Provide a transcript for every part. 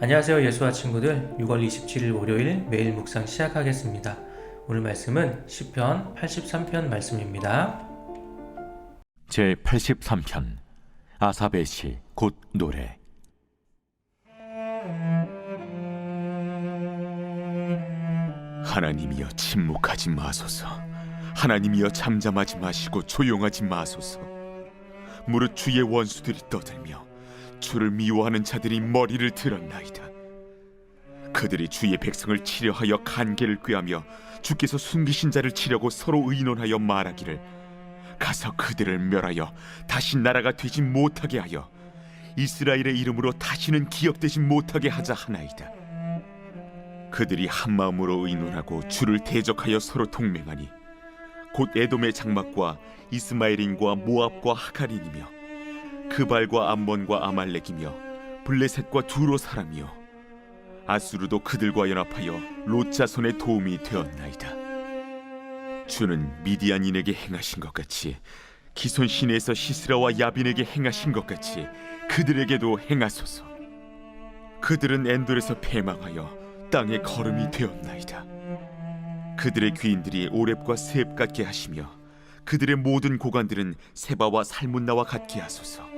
안녕하세요 예수와 친구들. 6월 27일 월요일 매일 묵상 시작하겠습니다. 오늘 말씀은 시편 83편 말씀입니다. 제 83편 아사베 시곧 노래. 하나님이여 침묵하지 마소서. 하나님이여 잠잠하지 마시고 조용하지 마소서. 무릇 주의 원수들이 떠들며 주를 미워하는 자들이 머리를 들었나이다 그들이 주의 백성을 치려하여 간계를 꾀하며 주께서 숨기신 자를 치려고 서로 의논하여 말하기를 가서 그들을 멸하여 다시 나라가 되지 못하게 하여 이스라엘의 이름으로 다시는 기억되지 못하게 하자 하나이다. 그들이 한 마음으로 의논하고 주를 대적하여 서로 동맹하니 곧 에돔의 장막과 이스마엘인과 모압과 하갈인이며 그발과 암몬과 아말렉이며 블레셋과 두로 사람이요 아수르도 그들과 연합하여 롯자손의 도움이 되었나이다. 주는 미디안인에게 행하신 것 같이 기손 시내에서 시스라와 야빈에게 행하신 것 같이 그들에게도 행하소서. 그들은 엔돌에서 패망하여 땅의 걸음이 되었나이다. 그들의 귀인들이 오렙과 스앱 같게 하시며 그들의 모든 고관들은 세바와 살문나와 같게 하소서.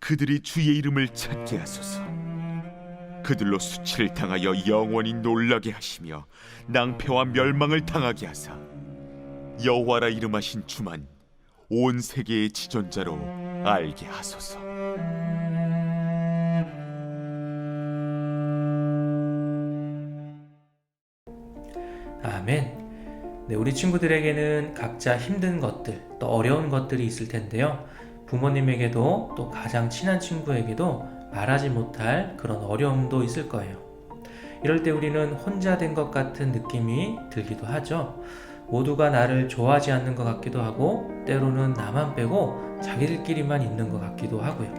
그들이 주의 이름을 찾게 하소서. 그들로 수치를 당하여 영원히 놀라게 하시며 낭패와 멸망을 당하게 하사 여호와라 이름하신 주만 온 세계의 지존자로 알게 하소서. 아멘 네, 우리 친구들에게는 각자 힘든 것들 또 어려운 것들이 있을 텐데요 부모님에게도 또 가장 친한 친구에게도 말하지 못할 그런 어려움도 있을 거예요 이럴 때 우리는 혼자 된 것 같은 느낌이 들기도 하죠 모두가 나를 좋아하지 않는 것 같기도 하고 때로는 나만 빼고 자기들끼리만 있는 것 같기도 하고요.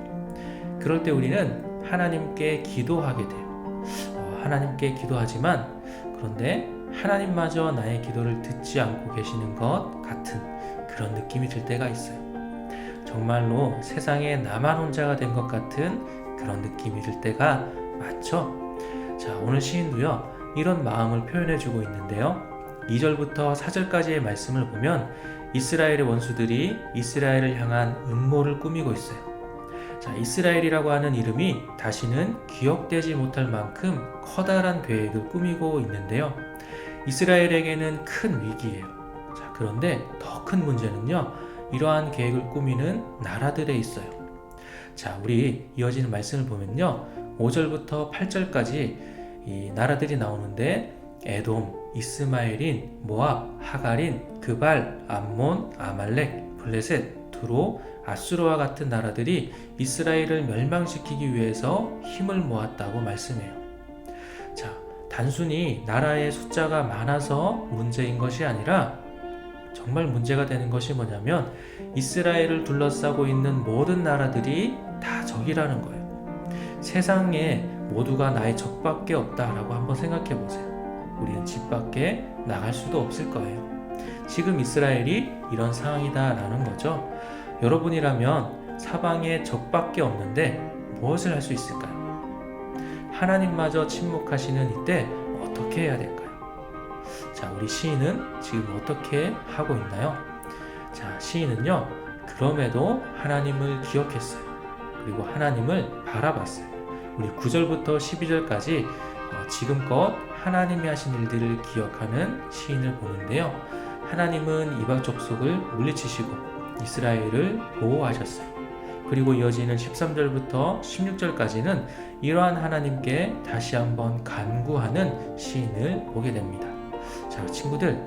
그럴 때 우리는 하나님께 기도하게 돼요. 어, 하나님께 기도하지만 그런데 하나님마저 나의 기도를 듣지 않고 계시는 것 같은 그런 느낌이 들 때가 있어요. 정말로 세상에 나만 혼자가 된 것 같은 그런 느낌이 들 때가 많죠. 자, 오늘 시인도요, 이런 마음을 표현해주고 있는데요. 2절부터 4절까지의 말씀을 보면 이스라엘의 원수들이 이스라엘을 향한 음모를 꾸미고 있어요. 자, 이스라엘이라고 하는 이름이 다시는 기억되지 못할 만큼 커다란 계획을 꾸미고 있는데요. 이스라엘에게는 큰 위기예요. 자, 그런데 더 큰 문제는요. 이러한 계획을 꾸미는 나라들에 있어요. 자, 우리 이어지는 말씀을 보면요. 5절부터 8절까지 이 나라들이 나오는데 에돔, 이스마엘인, 모압, 하갈인, 그발, 암몬, 아말렉, 블레셋, 두로, 아수르와 같은 나라들이 이스라엘을 멸망시키기 위해서 힘을 모았다고 말씀해요. 자, 단순히 나라의 숫자가 많아서 문제인 것이 아니라 정말 문제가 되는 것이 뭐냐면 이스라엘을 둘러싸고 있는 모든 나라들이 다 적이라는 거예요. 세상에 모두가 나의 적밖에 없다라고 한번 생각해 보세요. 우리는 집 밖에 나갈 수도 없을 거예요. 지금 이스라엘이 이런 상황이다라는 거죠. 여러분이라면 사방에 적밖에 없는데 무엇을 할 수 있을까요? 하나님마저 침묵하시는 이때 어떻게 해야 될까요? 자, 우리 시인은 지금 어떻게 하고 있나요? 자, 시인은요, 그럼에도 하나님을 기억했어요. 그리고 하나님을 바라봤어요. 우리 9절부터 12절까지 어, 지금껏 하나님이 하신 일들을 기억하는 시인을 보는데요. 하나님은 이방 족속을 물리치시고 이스라엘을 보호하셨어요. 그리고 이어지는 13절부터 16절까지는 이러한 하나님께 다시 한번 간구하는 시인을 보게 됩니다. 자, 친구들,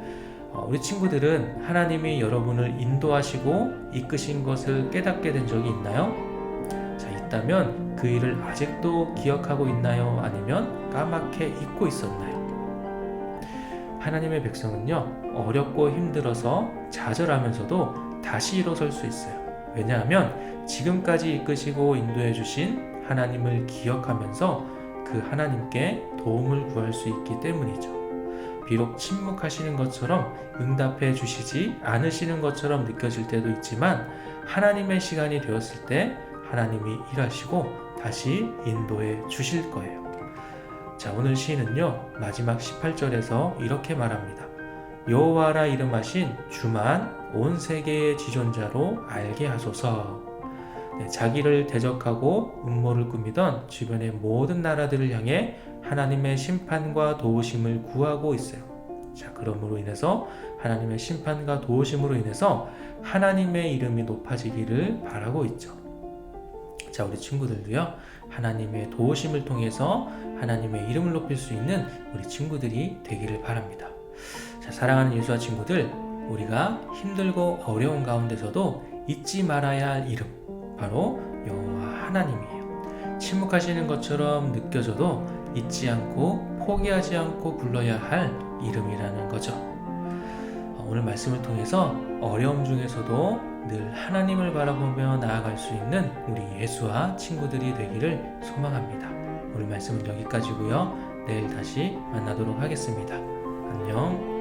어, 우리 친구들은 하나님이 여러분을 인도하시고 이끄신 것을 깨닫게 된 적이 있나요? 자, 기억했다면 그 일을 아직도 기억하고 있나요? 아니면 까맣게 잊고 있었나요? 하나님의 백성은요, 어렵고 힘들어서 좌절하면서도 다시 일어설 수 있어요. 왜냐하면 지금까지 이끄시고 인도해 주신 하나님을 기억하면서 그 하나님께 도움을 구할 수 있기 때문이죠. 비록 침묵하시는 것처럼 응답해 주시지 않으시는 것처럼 느껴질 때도 있지만 하나님의 시간이 되었을 때 하나님이 일하시고 다시 인도해 주실 거예요. 자, 오늘 시는요. 마지막 18절에서 이렇게 말합니다. 여호와라 이름하신 주만 온 세계의 지존자로 알게 하소서. 네, 자기를 대적하고 음모를 꾸미던 주변의 모든 나라들을 향해 하나님의 심판과 도우심을 구하고 있어요. 자, 그러므로 인해서 하나님의 심판과 도우심으로 인해서 하나님의 이름이 높아지기를 바라고 있죠. 자, 우리 친구들도요. 하나님의 도우심을 통해서 하나님의 이름을 높일 수 있는 우리 친구들이 되기를 바랍니다. 자, 사랑하는 예수와 친구들, 우리가 힘들고 어려운 가운데서도 잊지 말아야 할 이름, 바로 여호와 하나님이에요. 침묵하시는 것처럼 느껴져도 잊지 않고 포기하지 않고 불러야 할 이름이라는 거죠. 어, 오늘 말씀을 통해서 어려움 중에서도 늘 하나님을 바라보며 나아갈 수 있는 우리 예수와 친구들이 되기를 소망합니다. 오늘 말씀은 여기까지고요. 내일 다시 만나도록 하겠습니다. 안녕.